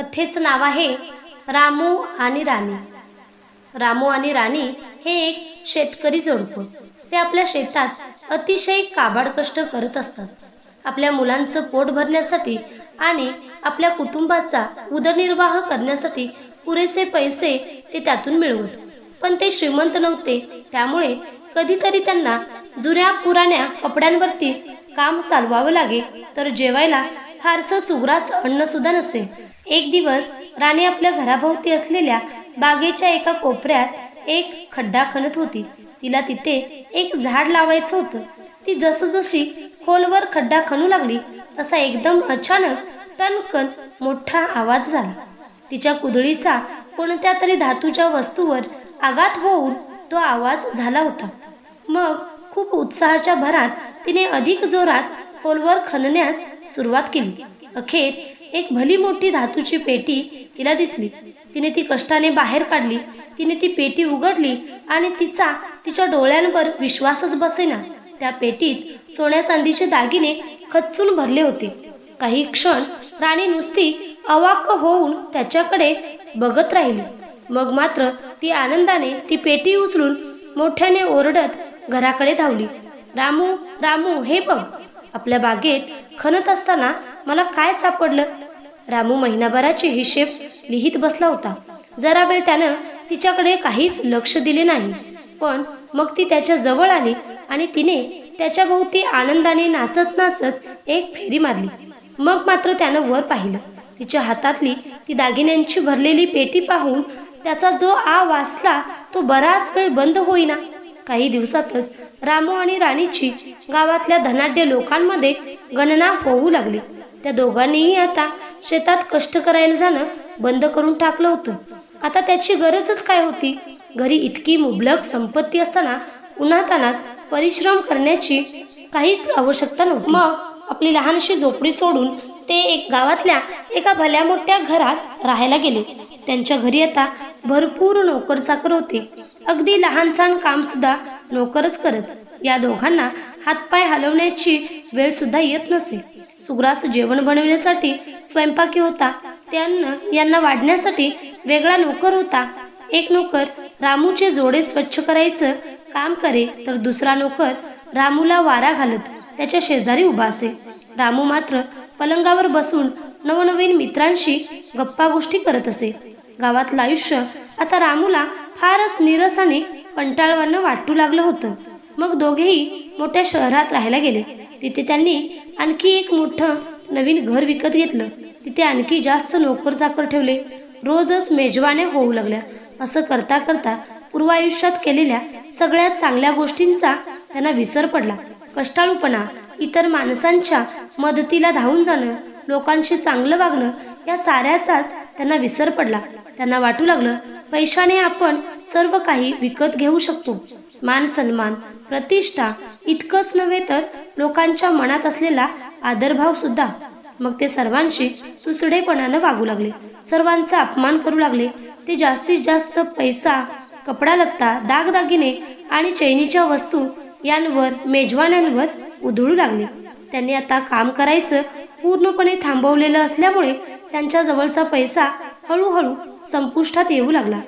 कथेचं नाव आहे रामू आणि राणी. रामू आणि राणी हे एक शेतकरी जोडपं. ते आपल्या शेतात अतिशय काबाड कष्ट करत असतात. आपल्या मुलांचं पोट भरण्यासाठी आणि आपल्या कुटुंबाचा उदरनिर्वाह करण्यासाठी पुरेसे पैसे ते त्यातून मिळवत. पण ते श्रीमंत नव्हते त्यामुळे कधीतरी त्यांना जुन्या पुराण्या कपड्यांवरती काम चालवावं लागे तर जेवायला फारसं सुग्रास अन्न सुद्धा नसे. एक दिवस राणी आपल्या घराभोवती असलेल्या बागेच्या एका कोपऱ्यात एक खड्डा खणत होती. तिला तिथे एक झाड लावायचं होतं. ती जसजशी खोलवर खड्डा खणू लागली तसा एकदम अचानक टणकन मोठा आवाज झाला. तिच्या कुदळीचा कोणत्या तरी धातूच्या वस्तूवर आघात होऊन तो आवाज झाला होता. मग खूप उत्साहाच्या भरात तिने अधिक जोरात खोलवर खणण्यास सुरुवात केली. अखेर एक भली मोठी धातूची पेटी तिला दिसली. तिने ती कष्टाने बाहेर काढली. तिने ती पेटी उघडली आणि तिचा तिच्या डोळ्यांवर विश्वासच बसेना. त्या पेटीत सोन्या चांदीचे दागिने खचून भरले होते. काही क्षण राणी नुसती अवाक होऊन त्याच्याकडे बघत राहिली. मग मात्र ती आनंदाने ती पेटी उचलून मोठ्याने ओरडत घराकडे धावली. रामू रामू हे बघ. आपल्या बागेत खणत असताना मला काय सापडलं? रामू महिनाभराचे हिशेब लिहित बसला होता. जरा वेळ त्यानं तिच्याकडे काहीच लक्ष दिले नाही. पण मग ती त्याच्याजवळ आली आणि तिने त्याच्या भोवती आनंदाने नाचत नाचत एक फेरी मारली. मग मात्र त्यानं वर पाहिलं. तिच्या हातातली ती दागिन्यांची भरलेली पेटी पाहून त्याचा जो आ वाचला तो बराच वेळ बंद होईना. काही दिवसातच रामू आणि राणीची गावातल्या धनाढ्य लोकांमध्ये गणना होऊ लागली. त्या दोघांनीही आता शेतात कष्ट करायला जाणं बंद करून टाकलं होतं. आता त्याची गरजच काय होती? घरी इतकी मुबलक संपत्ती असताना उन्हातानात परिश्रम करण्याची काहीच आवश्यकता नव्हती. मग आपली लहानशी झोपडी सोडून ते एक गावातल्या एका भल्या मोठ्या घरात राहायला गेले. त्यांच्या घरी आता भरपूर नोकर चाकर होते. अगदी लहानसहान काम सुद्धा नोकरच करत. या दोघांना हातपाय हलवण्याची वेळ सुद्धा येत नसे. सुग्रास जेवण बनवण्यासाठी स्वयंपाकी होता. त्यांना यांना वाढण्यासाठी वेगळा नोकर होता. एक नोकर रामूचे जोडे स्वच्छ करायचं काम करे तर दुसरा नोकर रामूला वारा घालत त्याच्या शेजारी उभा असे. रामू मात्र पलंगावर बसून नवनवीन मित्रांशी गप्पा गोष्टी करत असे. गावातलं आयुष्य आता रामूला फारच निरसाने कंटाळवानं वाटू लागलं होतं. मग दोघेही मोठ्या शहरात राहायला गेले. तिथे त्यांनी आणखी एक मोठं नवीन घर विकत घेतलं. तिथे आणखी जास्त नोकर चाकर ठेवले. रोजच मेजवाने होऊ लागल्या. असं करता करता पूर्वायुष्यात केलेल्या सगळ्या चांगल्या गोष्टींचा त्यांना विसर पडला. कष्टाळूपणा इतर माणसांच्या मदतीला धावून जाणं लोकांशी चांगलं वागणं या साऱ्याचाच त्यांना विसर पडला. त्यांना वाटू लागलं पैशाने आपण सर्व काही विकत घेऊ शकतो. मान सन्मान प्रतिष्ठा इतकंच नव्हे तर लोकांच्या मनात असलेला आदरभाव सुद्धा. मग ते सर्वांशी तुसडेपणानं वागू लागले. सर्वांचा अपमान करू लागले. ते जास्तीत जास्त पैसा कपडा लत्ता दागदागिने आणि चैनीच्या वस्तू यांवर मेजवान्यांवर उधळू लागले. त्यांनी आता काम करायचं पूर्णपणे थांबवलेलं असल्यामुळे त्यांच्या जवळचा पैसा हळूहळू संपुष्टात येऊ लागला.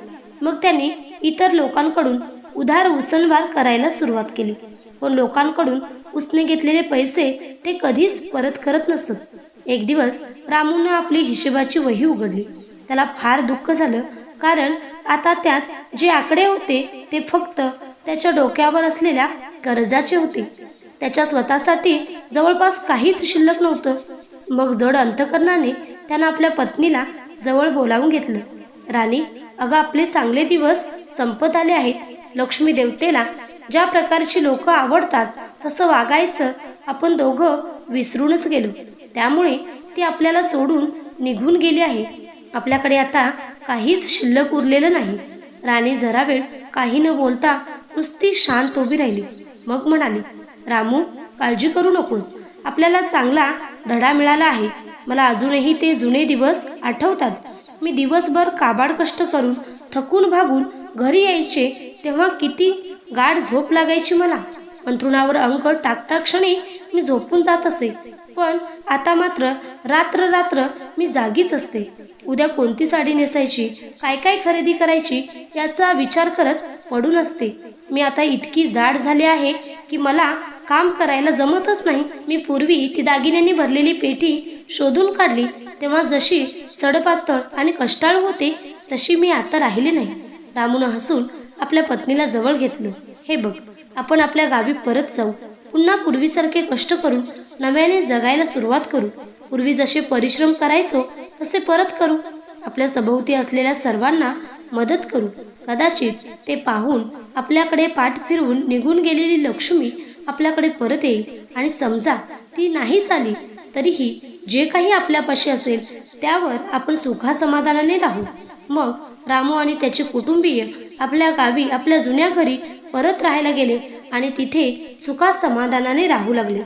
मग त्यांनी इतर लोकांकडून उधार उसनवार करायला सुरुवात केली. पण लोकांकडून उसने घेतलेले पैसे ते कधीच परत करत नसत. एक दिवस रामूनं आपली हिशेबाची वही उघडली. त्याला फार दुःख झालं कारण आता त्यात जे आकडे होते ते फक्त त्याच्या डोक्यावर असलेल्या कर्जाचे होते. त्याच्या स्वतःसाठी जवळपास काहीच शिल्लक नव्हतं. मग जड अंतकरणाने त्यानं आपल्या पत्नीला जवळ बोलावून घेतलं. राणी अगं आपले चांगले दिवस संपत आले आहेत. लक्ष्मी देवतेला ज्या प्रकारची लोक आवडतात तसं वागायचं आपण दोघं विसरूनच गेलो. त्यामुळे ती आपल्याला सोडून निघून गेली आहे. आपल्याकडे आता काहीच शिल्लक उरलेलं नाही. राणी जरा वेळ काही न बोलता नुसती शांत उभी राहिली. मग म्हणाली रामू काळजी करू नकोस. आपल्याला चांगला धडा मिळाला आहे. मला अजूनही ते जुने दिवस आठवतात. मी दिवसभर काबाड कष्ट करून थकून भागून घरी यायचे तेव्हा किती गाढ झोप लागायची मला. अंथरुणावर अंक टाकता क्षणी मी झोपून जात असे. पण आता मात्र रात्र रात्र मी जागीच असते. उद्या कोणती साडी नेसायची काय काय खरेदी करायची याचा विचार करत पडून असते मी आता इतकी जाड झाली आहे की मला काम करायला जमतच नाही. मी पूर्वी ती दागिन्यांनी भरलेली पेटी शोधून काढली. तेव्हा जशी सडपातळ आणि कष्टाळ होते तशी मी आता राहिली नाही. रामून हसून आपल्या पत्नीला जवळ घेतलं. हे बघ आपण आपल्या गावी परत जाऊ. पुन्हा पूर्वीसारखे कष्ट करून नव्याने जगायला सुरुवात करू. पूर्वी जसे परिश्रम करायचो तसे परत करू. आपल्या सभोवती असलेल्या सर्वांना मदत करू. कदाचित ते पाहून आपल्याकडे पाठ फिरवून निघून गेलेली लक्ष्मी आपल्याकडे परत येईल. आणि समजा ती नाहीच आली तरीही जे काही आपल्यापाशी असेल त्यावर आपण सुखासमाधानाने राहू. मग रामू आणि त्याचे कुटुंबीय आपल्या गावी आपल्या जुन्या घरी परत राहायला गेले आणि तिथे सुखात समाधानाने राहू लागले.